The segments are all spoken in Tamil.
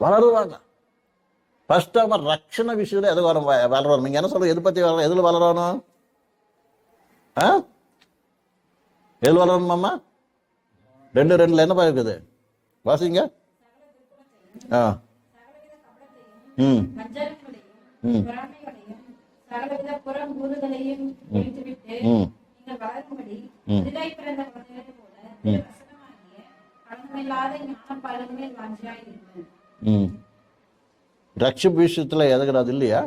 வளருவாங்க. ஃபர்ஸ்ட் அவன் ரட்சண விஷயத்துல எது வர வளரணும்? நீங்க என்ன சொல்ற எது பத்தி வளர எதுல வளரணும்? ஆ? எது வளரணுமாம்மா ரெண்டு ரெண்டுல என்ன இருக்குது? வாசிங்க. ஆ. ம். ம். ம். ம். ரட்சிப்பு விஷயத்துல எதுக்குறது இல்லையா?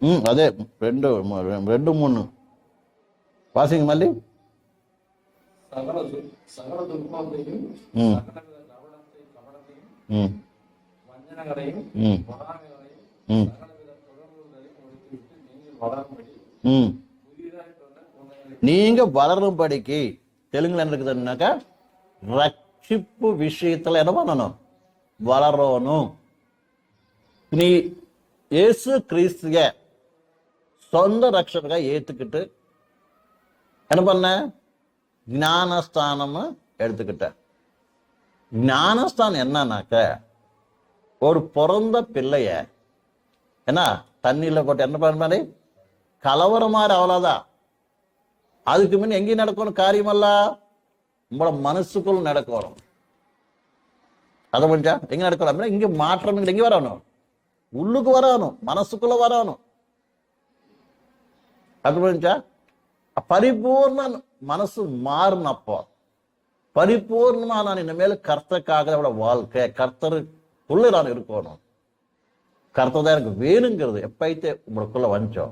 ம் அதே ரெண்டு ரெண்டு மூணு. வாசிங்க மல்லி. நீங்க வளரும்படிக்கு தெலுங்குல என்ன இருக்குதுன்னாக்கா ரட்சிப்பு விஷயத்துல என்ன பண்ணணும் வளரணும் நீ இயேசு கிறிஸ்துவ சொந்த ரட்சகா ஏத்துக்கிட்டு என்ன பண்ண ஞானஸ்தானம் எடுத்துக்கிட்ட ஞானஸ்தானம் என்னன்னாக்க ஒரு பிறந்த பிள்ளைய என்ன தண்ணியில போட்டு என்ன பண்ண மாதிரி கலவரம் மாதிரி அவ்வளோதான் அதுக்கு முன்ன எங்கே நடக்கணும் காரியமல்ல உங்களோட மனசுக்குள் நடக்கணும் அதை முடிஞ்சா எங்க நடக்கணும் அப்படின்னா இங்க மாற்றம் இல்லை எங்க வரணும். உள்ளுக்கு வரணும். மனசுக்குள்ள வரணும். அது முடிஞ்சா பரிபூர்ண மனசு மாறினப்போ பரிபூர்ணமா நான் இனிமேல் கர்த்தக்காக அவளோட வாழ்க்கை கர்த்தருக்குள்ள நான் இருக்கணும். கர்த்தர் தான் எனக்கு வேணுங்கிறது. எப்பைத்தே உங்களுக்குள்ள வந்துச்சோ.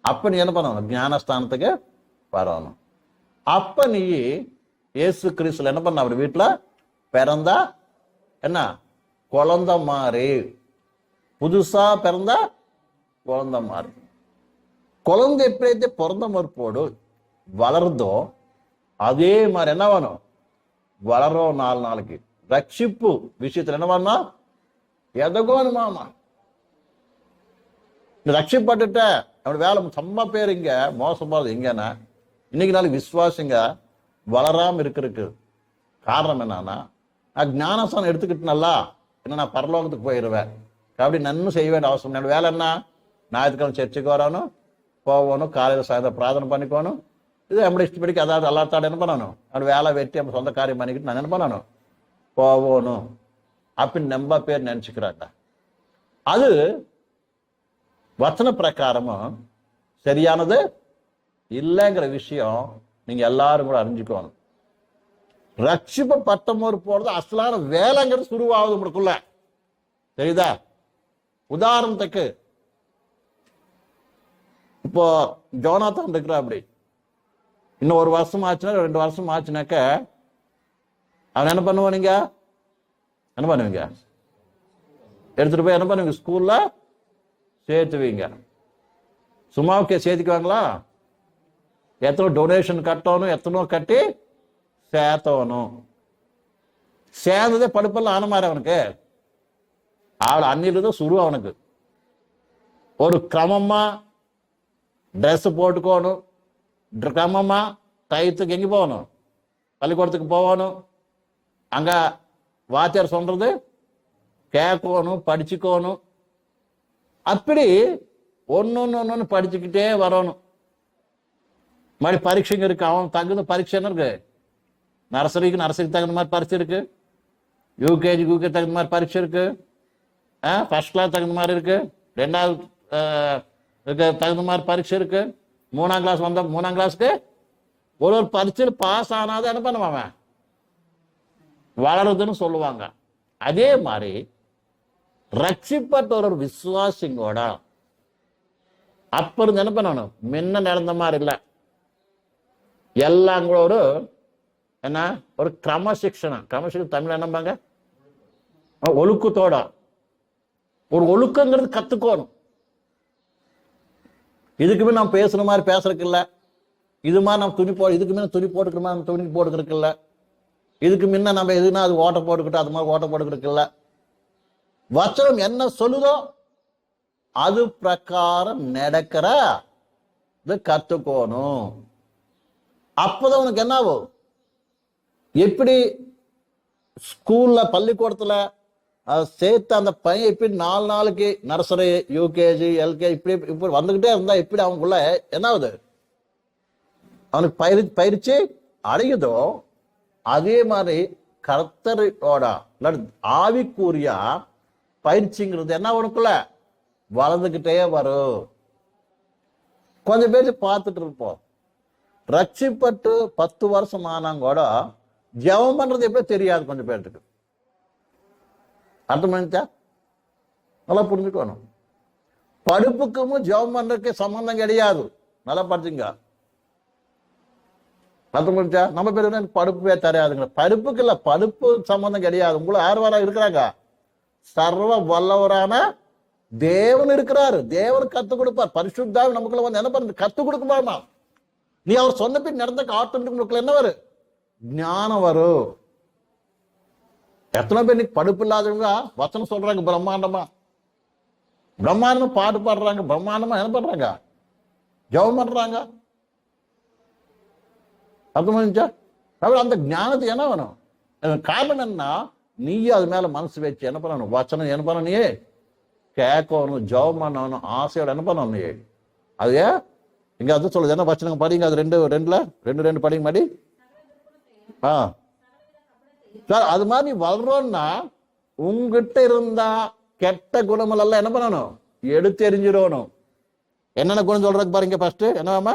அப்ப நீ என்ன பண்ணணும்? ஞானஸ்தானத்துக்கு வரணும். அப்ப நீ ஏசு கிறிஸ்துல என்ன பண்ண அவர் வீட்டில் பிறந்தா என்ன? குழந்த மாறி. புதுசா பிறந்தா குழந்த மாறி. குழந்தை எப்படியே பிறந்த மறுப்போடு வளர்ந்தோ அதே மாதிரி என்ன வேணும்? வளரும் நாலு நாளைக்கு. ரட்சிப்பு விஷயத்துல என்ன பண்ணா எதகோனு மாமா. ரட்சிப்பட்டுட்ட. அவனோட வேலை செம்ம பேர் இங்க மோசமானது எங்கன்னா இன்னைக்கு நாளைக்கு விசுவாசிங்க வளராம இருக்கிறதுக்கு காரணம் என்னன்னா நான் ஞானஸ்தானம் எடுத்துக்கிட்டேனல்லா என்ன நான் பரலோகத்துக்கு போயிடுவேன் அப்படி நன்னும் செய்ய வேண்டிய அவசியம் இல்லை. என்னோட வேலை என்ன? ஞாயிற்றுக்கிழமை சர்ச்சுக்கு வரணும் போகணும் காலையில் சாயந்தரம் பிரார்த்தனை பண்ணிக்கணும். இது எப்படி இஷ்டப்படிக்கு அதாவது எல்லாத்தாட என்ன பண்ணணும்? அப்படி வேலை வெட்டி நம்ம சொந்த காரியம் பண்ணிக்கிட்டு நான் என்ன பண்ணணும்? போகணும். அப்படின்னு நம்ப பேர் நினச்சிக்கிறாங்க. அது வச்சன பிரகாரமும் சரியானது இல்லைங்கிற விஷயம் நீங்க எல்லாரும் கூட அறிஞ்சுக்கணும். ரட்சிப்ப பத்தமோர் போறது அசலான வேலைங்கிறது சுருவாகுது உங்களுக்குள்ள. தெரியுதா? உதாரணத்துக்கு இப்போ ஜோனாத்தான் இருக்கிற அப்படி. இன்னும் ஒரு வருஷம் ஆச்சுன்னா ரெண்டு வருஷம் ஆச்சுனாக்க அவன் என்ன பண்ணுவான் நீங்க? என்ன பண்ணுவீங்க? எடுத்துட்டு போய் என்ன பண்ணுவீங்க? ஸ்கூல்ல சேர்த்துவீங்க. சும்மாவுக்கே சேர்த்துக்குவாங்களா? எத்தனை டொனேஷன் கட்டணும் எத்தனோ கட்டி சேர்த்தணும் சேர்ந்ததே படுப்பெல்லாம் ஆன மாதிரி அவனுக்கு. அவள் அன்னிலிருந்து சுரு அவனுக்கு. ஒரு கிரமமா ட்ரெஸ் போட்டுக்கோணும். கிரமமா டயத்துக்கு எங்கே போகணும். பள்ளிக்கூடத்துக்கு போகணும். அங்க வாத்தியார் சொல்றது கேட்கணும் படிச்சுக்கோணும். அப்படி ஒன்று ஒன்று ஒன்று படிச்சுக்கிட்டே வரணும். மறுபடி பரீட்சைங்க இருக்கு. அவன் தகுந்த பரீட்சை என்ன இருக்கு? நர்சரிக்கு நர்சரிக்கு தகுந்த மாதிரி பரீட்சை இருக்கு. யூகேஜி யூகே தகுந்த மாதிரி பரீட்சை இருக்கு. ஃபர்ஸ்ட் கிளாஸ் தகுந்த மாதிரி இருக்கு. ரெண்டாவது ஆஹ், தகுந்த மாதிரி பரீட்சை இருக்கு. மூணாம் கிளாஸ் வந்த மூணாம் கிளாஸ்க்கு ஒரு ஒரு பரீட்சையில் பாஸ் ஆனாதான் என்ன பண்ணுவான் அவன்? வளருதுன்னு சொல்லுவாங்க. அதே மாதிரி ரட்சிப்பட்ட ஒரு விசுவாசிங்கோட அப்ப இருந்து என்ன பண்ணணும்? முன்ன நடந்த மாதிரி இல்லை. எல்லாம் கூட ஒரு என்ன? ஒரு கிரமசிக்ஷனம் கிரமசிக்ஷன் தமிழ் என்னம்பாங்க ஒழுக்கத்தோட. ஒரு ஒழுக்கங்கிறது கத்துக்கணும். இதுக்குமே நான் பேசுற மாதிரி பேசுறதுக்கு இல்லை. இது மாதிரி நம்ம துணி போ இதுக்கு முன்ன துணி போட்டுக்கிற மாதிரி துணி போட்டுக்கிறதுக்கு இல்லை. இதுக்கு முன்ன நம்ம எதுனா அது ஓட்ட போட்டுக்கிட்டு அது மாதிரி ஓட்ட போட்டுக்கிறதுக்கு இல்லை. வச்சனம் என்ன சொல்லுதோ அது பிரகாரம் நடக்கிற இது கத்துக்கணும். அப்பதான் உனக்கு என்ன ஆகும்? எப்படி ஸ்கூல்ல பள்ளிக்கூடத்துல அஹ், சேர்த்து அந்த பையன் எப்படி நாலு நாளைக்கு நர்சரி யூகேஜி எல்கேஜி இப்படி இப்படி வந்துகிட்டே இருந்தா எப்படி அவனுக்குள்ள என்ன ஆகுது? அவனுக்கு பயிர் பயிற்சி அடையுதோ அதே மாதிரி கர்த்தரோட இல்லாட்டி ஆவிக்கூறியா பயிற்சிங்கிறது என்ன அவனுக்குள்ள வளர்ந்துக்கிட்டே வரும். கொஞ்சம் பேர் பார்த்துட்டு இருப்போம். ரட்சிப்பட்டு பத்து வருஷம் ஆனா கூட ஜெபம் பண்றது எப்போ தெரியாது கொஞ்சம் பேர்த்துக்கு. அர்த்தம் பண்ணிச்சா நல்லா புரிஞ்சுக்கணும். படிப்புக்கும் ஜெபம் பண்றதுக்கு சம்பந்தம் கிடையாது. நல்லா படிச்சுங்க. அர்த்தம் பண்ணிச்சா நம்ம பேர் படுப்பே தெரியாதுங்க. படிப்புக்கு இல்ல படுப்பு சம்பந்தம் கிடையாது. உங்களை யார் இருக்கிறாங்க? சர்வ வல்லவரான தேவன் இருக்கிறாரு. தேவன் கத்து கொடுப்பார். பரிசுத்தாவை நமக்குள்ள வந்து என்ன பண்ணுறது கத்து கொடுக்குமா நீ அவர் சொன்ன பின் நடந்த ஆட்டோமேட்டிக் உனக்குள்ள என்ன வரும்? ஞானம் வரும். எத்தனை பேர் இன்னைக்கு படுப்பு இல்லாதவங்க வசனம் சொல்றாங்க பிரம்மாண்டமா. பிரம்மாண்டமா பாட்டு பாடுறாங்க பிரம்மாண்டமா என்ன பண்றாங்க? ஜெபம் பண்றாங்க. அர்த்தமாச்சா அப்புறம் அந்த ஞானத்துக்கு என்ன வேணும்? காரணம் என்ன நீ அது மேல மனசு வச்சு என்ன பண்ணணும்? வச்சனம் என்ன பண்ணணும் நீ கேட்கணும் ஜபம் பண்ணணும் ஆசையோட என்ன பண்ணணும் நீ அது ஏன்? இங்க அது சொல்லுது. என்ன வச்சனங்க படிங்க. அது ரெண்டு ரெண்டுல? ரெண்டு ரெண்டு படிங்க மாடி. ஆ. சார் அது மாதிரி நீ உங்ககிட்ட இருந்தா கெட்ட குணமெல்லாம் என்ன பண்ணணும்? எடுத்து எரிஞ்சிடணும் என்னென்ன குணம் சொல்றதுக்கு பாருங்க ஃபர்ஸ்ட் என்னவாமா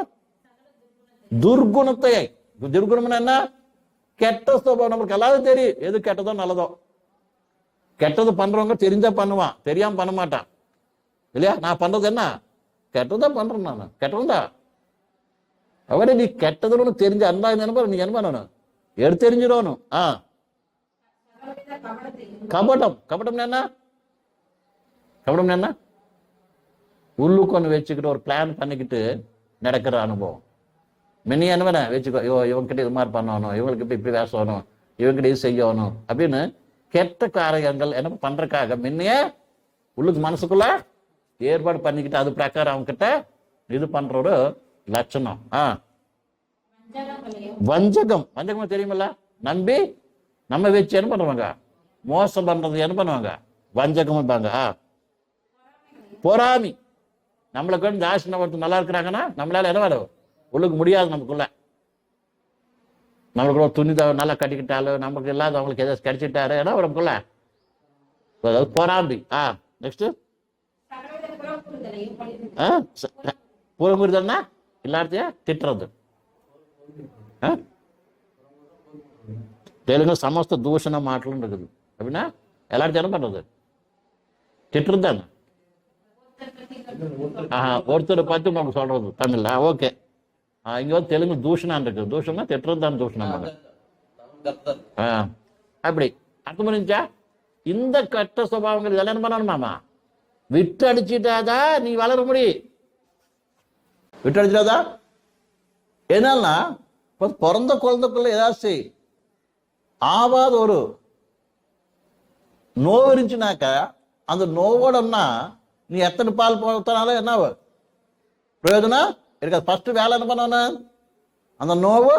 துர்குணத்தை துர்குணம்னா என்ன? கெட்ட சுபாவம். நம்மளுக்கு எல்லாரும் தெரியும். எது கெட்டதோ நல்லதோ. கெட்டது பண்றவங்க தெரிஞ்சா பண்ணுவான். தெரியாம பண்ண மாட்டான். இல்லையா? நான் பண்றது என்ன? கெட்டதா பண்றேன் நான். கெட்டதா அவரே நீ கெட்டதுன்னு தெரிஞ்ச அன்பா நினைப்பா நீ என்ன பண்ணணும்? எடுத்து தெரிஞ்சிடணும். ஆ. கபடம். கபடம் என்ன? கபடம் என்ன? உள்ளுக்கு ஒன்று வச்சுக்கிட்டு ஒரு பிளான் பண்ணிக்கிட்டு நடக்கிற அனுபவம். மினி என்ன வச்சுக்கோ ஐயோ இவங்ககிட்ட இது மாதிரி பண்ணணும். இவங்களுக்கு இப்படி இப்படி பேசணும் இவங்ககிட்ட இது செய்யணும். அப்படின்னு கெட்ட காரியங்கள் என்ன பண்றதுக்காக முன்னையே உள்ளுக்கு மனசுக்குள்ள ஏற்பாடு பண்ணிக்கிட்டு அது பிரகாரம் அவங்க கிட்ட இது பண்ற ஒரு லட்சணம். ஆ. வஞ்சகம். வஞ்சகம் தெரியுமில்ல? நம்பி நம்ம வச்சு என்ன பண்ணுவாங்க? மோசம் பண்றது என்ன பண்ணுவாங்க? வஞ்சகம் இருப்பாங்க. ஆ. பொறாமி. நம்மளுக்கு வந்து ஜாஸ்தி ஒருத்தர் நல்லா இருக்கிறாங்கன்னா நம்மளால என்ன வரும் உள்ளுக்கு முடியாது நமக்குள்ள. நம்மளுக்கு ஒரு துணி நல்லா கட்டிக்கிட்டாலும் நமக்கு இல்லாத அவங்களுக்கு ஏதாவது கிடைச்சிட்டாரு ஏன்னா நமக்குள்ள அதாவது பொறாம்பி ஆ நெக்ஸ்ட் புறமுறுதல்னா எல்லாத்தையும் திட்டுறது. தெலுங்கு சமஸ்த தூஷண மாட்டலும் இருக்குது. அப்படின்னா எல்லாத்தையும் பண்றது? திட்டுறது தானே. ஆஹா ஒருத்தரை பார்த்து உங்களுக்கு சொல்றது தமிழ்ல. ஓகே. இங்க வந்து தெலுங்கு தூஷணான் இருக்குது. தூஷணம்னா திட்டுறது தான் தூஷணம் அப்படி. அர்த்தம் புரிஞ்சா இந்த கட்ட சுபாவங்கள் இதெல்லாம் என்ன பண்ணணுமாமா விட்டு அடிச்சிட்டாதான் நீ வளர முடியும் விட்டு அடிச்சிட்டாதா என்னன்னா இப்போ பிறந்த குழந்தைக்குள்ள ஏதாச்சும் ஆவாத ஒரு நோவு இருந்துச்சுனாக்க அந்த நோவோடன்னா நீ எத்தனை பால் போத்தனாலும் என்ன ஆகும்? பிரயோஜனம்? இருக்காது. ஃபர்ஸ்ட் வேலை என்ன பண்ணணும்? அந்த நோவு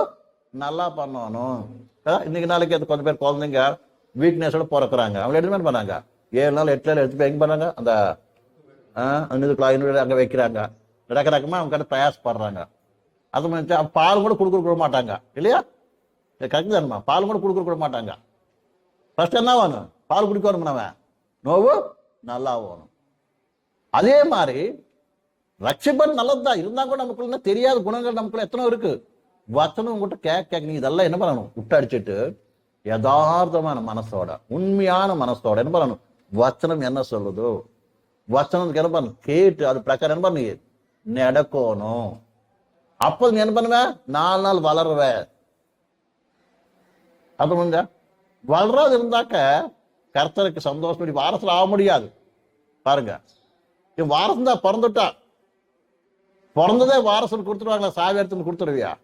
நல்லா பண்ணணும். இன்னைக்கு நாளைக்கு அது கொஞ்சம் பேர் குழந்தைங்க வீக்னஸோட பிறக்குறாங்க. அவங்க எடுத்து பண்ணாங்க? ஏழு நாள் எட்டு நாள் எடுத்து போய் எங்க பண்ணாங்க. அந்த ஆ, அந்த அங்கே வைக்கிறாங்க. ரக ரகமாக அவங்க கிட்ட பிரயாசப்படுறாங்க அது மாதிரி பால் கூட கொடுக்க விட மாட்டாங்க. இல்லையா? கரெக்ட் தானம்மா. பால் கூட கொடுக்க கூட மாட்டாங்க. ஃபர்ஸ்ட் என்ன வேணும்? பால் குடிக்க வேணும் அவன்? நோவு? நல்லா வேணும். அதே மாதிரி ரட்சிப்பன் நல்லதுதான். இருந்தா கூட நமக்குள்ள தெரியாத குணங்கள் நமக்குள்ள எத்தனை இருக்கு. வச்சனும் உங்ககிட்ட கேட்க கேட்க நீ இதெல்லாம் என்ன பண்ணணும்? விட்டு அடிச்சுட்டு யதார்த்தமான மனசோட உண்மையான மனசோட என்ன பண்ணணும்? வச்சனம் என்ன சொல்லுதோ? வச்சனத்துக்கு என்ன கேட்டு அது பிரகாரம் என்ன பண்ணு? நடக்கணும். அப்போ நீ என்ன பண்ணுவ? நாலு நாள் வளருவ. அது முடிஞ்ச வளராது இருந்தாக்க கர்த்தருக்கு சந்தோஷம் இப்படி வாரத்தில் ஆக முடியாது. பாருங்க. இவன் வாரசம் தான் பிறந்துட்டா. பிறந்ததே வாரசன் கொடுத்துருவாங்களா சாவி எடுத்துன்னு கொடுத்துருவியா?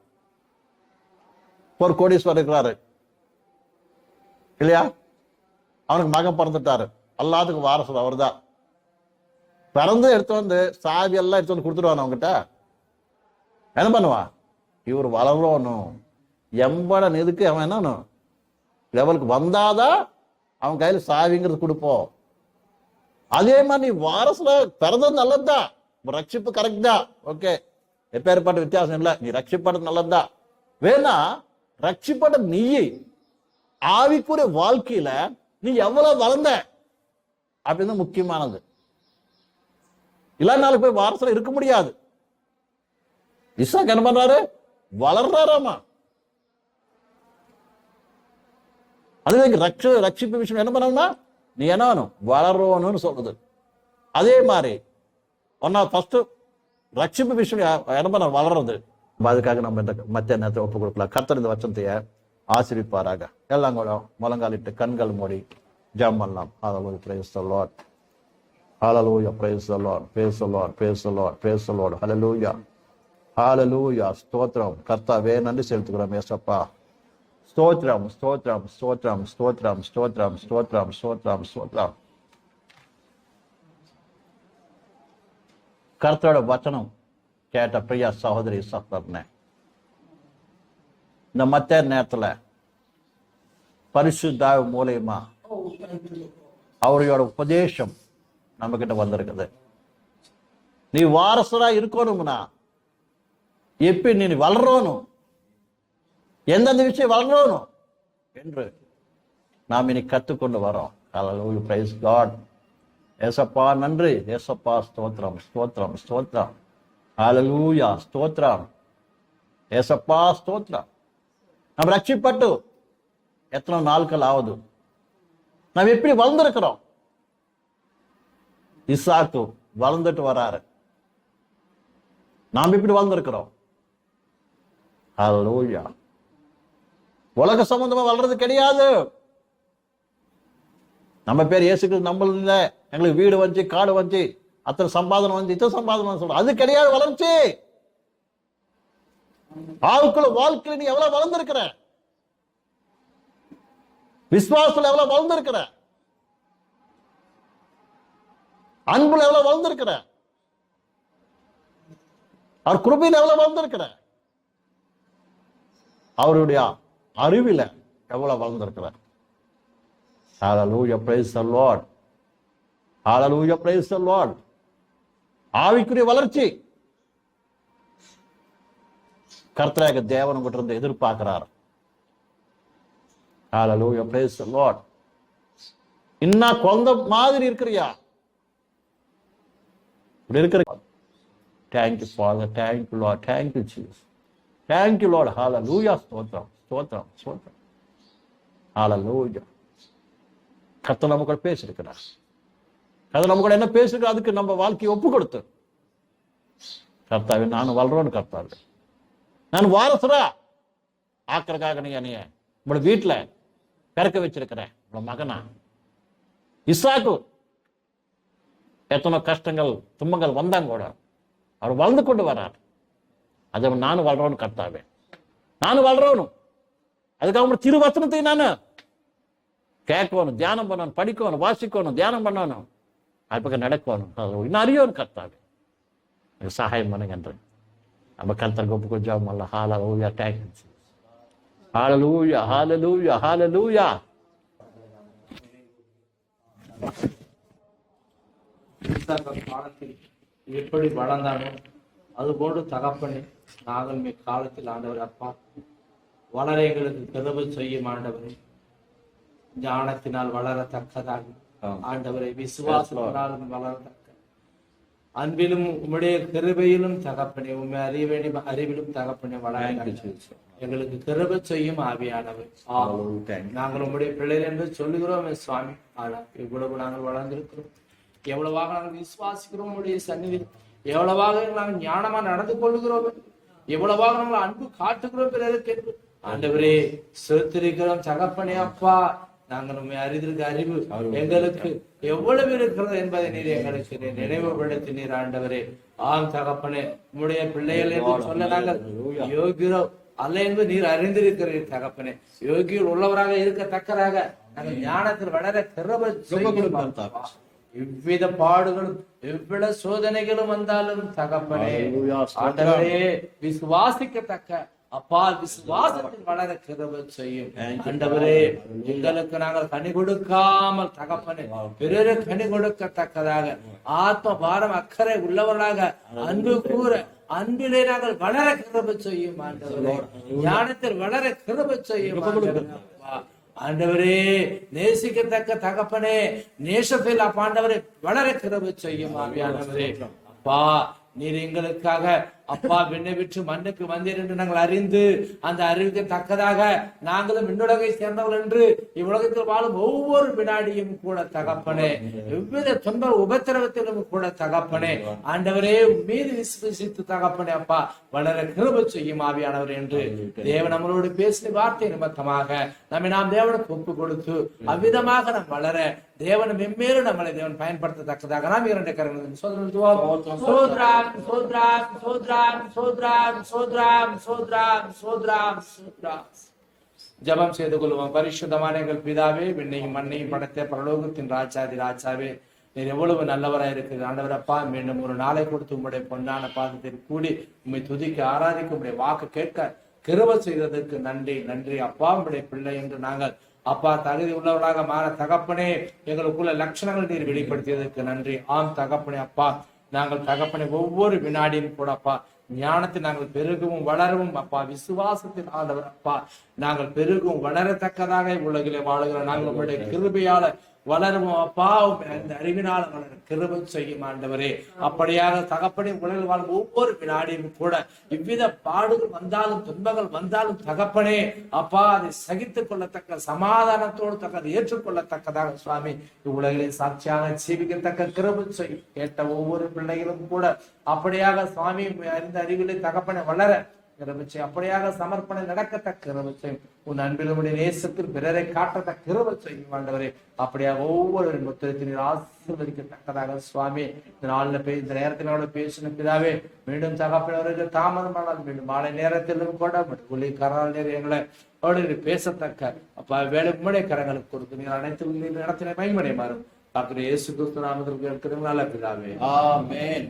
ஒரு கோடீஸ்வரர் இருக்கிறாரு. இல்லையா? அவனுக்கு மகன் பிறந்துட்டாரு. எல்லாத்துக்கும் வாரசர் அவர்தான் பிறந்து எடுத்து வந்து சாவி எல்லாம் எடுத்து வந்து கொடுத்துருவான் அவங்ககிட்ட என்ன பண்ணுவான்? இவர் வளரணும் எம்பட எதுக்கு அவன் என்ன லெவலுக்கு வந்தாதான் அவன் கையில சாவிங்கிறது கொடுப்போம். அதே மாதிரி நீ வாரசுல பிறந்தது நல்லதுதான் ரட்சிப்பு கரெக்ட் தான் ஓகே எப்பேற்பட்ட வித்தியாசம் இல்லை. நீ ரட்சிப்பது நல்லதுதான் வேணா ரட்சிப்பட்ட நீ ஆவிக்குரிய வாழ்க்கையில நீ எவ்வளவு வளர்ந்த அப்படின்னு முக்கியமானது. இல்லாத நாளைக்கு போய் வாரசுல இருக்க முடியாது. இசாக் என்ன பண்றாரு? வளர்றாராமா அதுவே ரட்ச ரட்சிப்பு விஷயம் என்ன பண்ணணும்னா நீ என்ன வளரணும்னு சொல்றது. அதே மாதிரி ஒன்னா ஃபர்ஸ்ட் ரட்சிப்பு விஷயம் என்ன பண்ண வளர்றது. அதுக்காக நம்ம இந்த மத்திய நேரத்தை ஒப்பு கொடுக்கலாம். கர்த்தர் இந்த வச்சந்தைய ஆசிரிப்பாராக. எல்லாம் கூட முழங்காலிட்டு கண்கள் மூடி. ஜம் பண்ணலாம் அதோட praise Lord hallelujah Praise the Lord. Praise the Lord Praise the Lord. Praise the Lord. Hallelujah. Hallelujah. ஸ்தோத்திரம் கர்த்தாவே நன்றி செலுத்துக்கிறோம் ஏசப்பா ஸ்தோத்ரம் ஸ்தோத்ரம் ஸ்தோத்ரம் ஸ்தோத்ரம் ஸ்தோத்ரம் ஸ்தோத்ரம் ஸ்தோத்ரம் ஸ்தோத்ரம் கர்த்தரோட வச்சனம் கேட்ட பிரியா சகோதரி சகோதரனே இந்த மத்திய நேரத்துல பரிசுத்தாவ் மூலியமா அவரோட உபதேசம் நம்ம கிட்ட வந்திருக்குது நீ வாரசரா இருக்கணும்னா எப்படி நீ வளரணும் எந்தெந்த விஷயம் வளரணும் என்று நாம் இனி கற்றுக்கொண்டு வரோம் Hallelujah. Praise God. ஏசப்பா நன்றி ஏசப்பா ஸ்தோத்திரம் ஸ்தோத்திரம் ஸ்தோத்திரம் ஹalleluya ஸ்தோத்திரம் ஏசப்பா ஸ்தோத்திரம் நம்ம ரட்சிப்பட்டு எத்தனை நாட்கள் ஆகுது நாம் எப்படி வளர்ந்துருக்கிறோம்? இசாக்கு வளர்ந்துட்டு வராரு. நாம் எப்படி வளர்ந்துருக்கிறோம்? ஹalleluya. உலக சம்பந்தமா வளர்றது கிடையாது. நம்ம பேர் இயேசுக்கு நம்மளது இல்ல எங்களுக்கு வீடு வந்துச்சு காடு வந்துச்சு அத்தனை சம்பாதனம் வந்து இத்தனை சம்பாதனம் சொல்றோம். அது கிடையாது வளர்ச்சி. ஆவுக்குள்ள வாழ்க்கையில நீ எவ்வளவு வளர்ந்துருக்கிற? விஸ்வாசத்துல எவ்வளவு வளர்ந்திருக்கிற? அன்புல எவ்வளவு வளர்ந்திருக்கிற? அவர் குருபையில எவ்வளவு வளர்ந்துருக்கிற? அவருடைய அறிவில எவ்வளவு வளர்ந்திருக்கிற? Hallelujah, praise the Lord. Hallelujah, praise the Lord. ஆவிக்குரிய வளர்ச்சி. கர்த்தராக தேவன் உங்ககிட்ட இருந்து எதிர்பார்க்கிறார். Hallelujah, praise the Lord. இன்னும் குழந்தை மாதிரி இருக்கிறியா? இப்படி இருக்கிற thank you father thank you Lord thank you Jesus thank you Lord ஹalleluya ஸ்தோத்திரம் ஸ்தோத்திரம் ஸ்தோத்திரம் லூயா கத்த நம்ம கூட பேசியிருக்கிறார். அது நம்ம கூட என்ன பேசிருக்கார் அதுக்கு நம்ம வாழ்க்கையை ஒப்பு கொடுத்து. கர்த்தாவே நான் வளரோன்னு கர்த்தாரு நான் வாரசுரா. ஆக்கிறதுக்காக நீ என்னைய. உங்களோட வீட்டுல பிறக்க வச்சிருக்கிறேன். உங்களோட மகனா? இசாக்கு எத்தனை கஷ்டங்கள் துன்பங்கள் வந்தாங்க கூட. அவர் வளர்ந்து கொண்டு வர்றார். அதை நானும் வளரணும் கர்த்தாவே. நானும் வளரணும் அதுக்காக அவங்க திருவசனத்தை நான் கேட்கணும் தியானம் பண்ணணும் படிக்கணும் வாசிக்கணும் தியானம் பண்ணணும். அது பக்கம் நடக்கணும். அது இன்னும் அறியணும் கர்த்தாவே. எனக்கு சகாயம் பண்ணுங்க என்று. நம்ம கர்த்தர் ஒப்பு கொஞ்சம் அல்ல ஹால ஊயா ஹாலலூயா ஈசாக்க காலத்தில் எப்படி வளர்ந்தானோ அதுபோன்று தகப்பனே நாங்கள் மீ காலத்தில் ஆண்டவர் அப்பா. வளர எங்களுக்கு கிருபை செய்யும் ஆண்டவரே. ஞானத்தினால் வளரத்தக்கதாக ஆண்டவரை விசுவாசத்தினாலும் வளரத்தக்க அன்பிலும் உம்முடைய கிருபையிலும் தகப்பனே உண்மை அறிய வேண்டிய அறிவிலும் தகப்பனே வளர எங்களுக்கு கிருபை செய்யும் ஆவியானவர். நாங்கள் உம்முடைய பிள்ளைகள் என்று சொல்லுகிறோம் சுவாமி. ஆனால் இவ்வளவு நாங்கள் வளர்ந்திருக்கிறோம். எவ்வளவாக நாங்கள் விசுவாசிக்கிறோம் உடைய சந்நிதி எவ்வளவாக நாங்கள் ஞானமா நடந்து கொள்ளுகிறோம் எவ்வளவாக நாங்கள் அன்பு காட்டுகிறோம் பிறருக்கு. ஆண்டவரே செலுத்திருக்கிறோம் தகப்பனே அப்பா. நாங்கள் உண்மை அறிந்திருக்க அறிவு எங்களுக்கு எவ்வளவு இருக்கிறது என்பதை நீர் எங்களுக்கு நீர் நினைவுபடுத்தி நீர் ஆண்டவரே. ஆம் தகப்பனே உம்முடைய பிள்ளைகள் என்று சொல்ல நாங்கள் யோகியரோ அல்ல என்று நீர் அறிந்திருக்கிறீர் தகப்பனே. யோகியில் உள்ளவராக இருக்கத்தக்கதாக நாங்கள் ஞானத்தில் வளர அப்பா. எவ்வித பாடுகளும் எவ்வித சோதனைகளும் வந்தாலும் தகப்பனே. ஆண்டவரே விசுவாசிக்கத்தக்க அப்பா விசுவாசத்தில் வளர கிருபை செய்யும். ஆண்டவரே எங்களுக்கு நாங்கள் கனி கொடுக்காமல் தகப்பனே பிறரு கனி கொடுக்கத்தக்கதாக ஆத்ம பாரம் அக்கறை உள்ளவர்களாக அன்பு கூற அன்பிலே நாங்கள் வளர கிருபை செய்யும் ஆண்டவரே. ஞானத்தில் வளர கிருபை செய்யும் ஆண்டவரே. ஆண்டவரே நேசிக்கத்தக்க தகப்பனே நேசத்தில் ஆண்டவரே வளர கிருபை செய்யும் ஆவியானவரே. அப்பா நீர் எங்களுக்காக அப்பா விண்ணை விற்று மண்ணுக்கு வந்தீர் என்று நாங்கள் அறிந்து அந்த அறிவுக்கு தக்கதாக நாங்களும் விண்ணுலகை சேர்ந்தவர்கள் என்று இவ்வுலகத்தில் வாழும் ஒவ்வொரு வினாடியும் கூட தகப்பனே எவ்வித துன்ப உபத்திரவத்திலும் கூட தகப்பனே. ஆண்டவரே மீது விசுவசித்து தகப்பனே அப்பா வளர கிருப செய்யும் ஆவியானவர் என்று தேவன் நம்மளோடு பேசின வார்த்தை நிமித்தமாக நம்மை நாம் தேவனுக்கு ஒப்பு கொடுத்து அவ்விதமாக நாம் வளர தேவன் மெம்மேலும் நம்மளை தேவன் பயன்படுத்தத்தக்கதாக நாம் இரண்டு கரங்கள் சோத்ரா சோத்ரா சோத்ராம் சோத்ராம் சோத்ராம் சோத்ராம் சோத்ராம் சோத்ராம் சோத்ராம். ஜபம் செய்து கொள்வோம். பரிசுத்தமான எங்கள் பிதாவே விண்ணையும் மண்ணையும் படைத்த பரலோகத்தின் ராஜாதி ராஜாவே நீர் எவ்வளவு நல்லவராக இருக்குது ஆண்டவரப்பா மீண்டும் ஒரு நாளை கொடுத்து உங்களுடைய பொன்னான பாதத்தில் கூடி உண்மை துதிக்க ஆராதிக்க உம்முடைய வாக்கு கேட்க கிருப செய்ததற்கு நன்றி நன்றி. அப்பா உம்முடைய பிள்ளை என்று நாங்கள் அப்பா தகுதி உள்ளவர்களாக மாற தகப்பனே எங்களுக்குள்ள லட்சணங்கள் நீர் வெளிப்படுத்தியதற்கு நன்றி. ஆம் தகப்பனே அப்பா நாங்கள் தகப்பனை ஒவ்வொரு வினாடியும் கூட அப்பா ஞானத்தில் நாங்கள் பெருகவும் வளரவும் அப்பா விசுவாசத்தில் ஆண்டவர் அப்பா. நாங்கள் பெருகவும் வளரத்தக்கதாக உலகிலே வாழுகிற நாங்கள் உங்களுடைய கிருபையால வளருமோ? அப்பா அந்த அறிவினால் வளர கிருபை செய்யும் ஆண்டவரே. அப்படியாக தகப்பனை உலகில் வாழும் ஒவ்வொரு வினாடியும் கூட இவ்வித பாடுகள் வந்தாலும் துன்பங்கள் வந்தாலும் தகப்பனே அப்பா அதை சகித்துக் கொள்ளத்தக்க சமாதானத்தோடு தக்க ஏற்றுக்கொள்ளத்தக்கதாக சுவாமி இவ்வுலகிலே சாட்சியாக ஜீவிக்கத்தக்க கிருபை செய்யும் கேட்ட ஒவ்வொரு பிள்ளைகளும் கூட அப்படியாக சுவாமி அறிந்த அறிவிலே தகப்பனை வளர கிருபச்சை அப்படியாக சமர்ப்பணம் நடக்கத்தக்க கிருபச்சை உன் அன்பில் உடைய நேசத்தில் பிறரை காட்டத்தக்க கிருபச்சை ஆண்டவரே அப்படியாக ஒவ்வொரு முத்திரத்தினர் ஆசீர்வதிக்கத்தக்கதாக சுவாமி. இந்த நாளில் பே இந்த நேரத்தினோட பேசின பிதாவே மீண்டும் தகப்பினவருக்கு தாமதமானால் மீண்டும் மாலை நேரத்திலும் கூட ஒளி கரால் நேரம் எங்களை அவர்களுக்கு பேசத்தக்க அப்பா வேலை உம்முடைய கரங்களுக்கு கொடுத்து நீர் அனைத்து நடத்தின பயன்படைய மாறும். டாக்டர் இயேசு கிறிஸ்து நாமத்தில் இருக்கிற பிதாவே. ஆமேன்.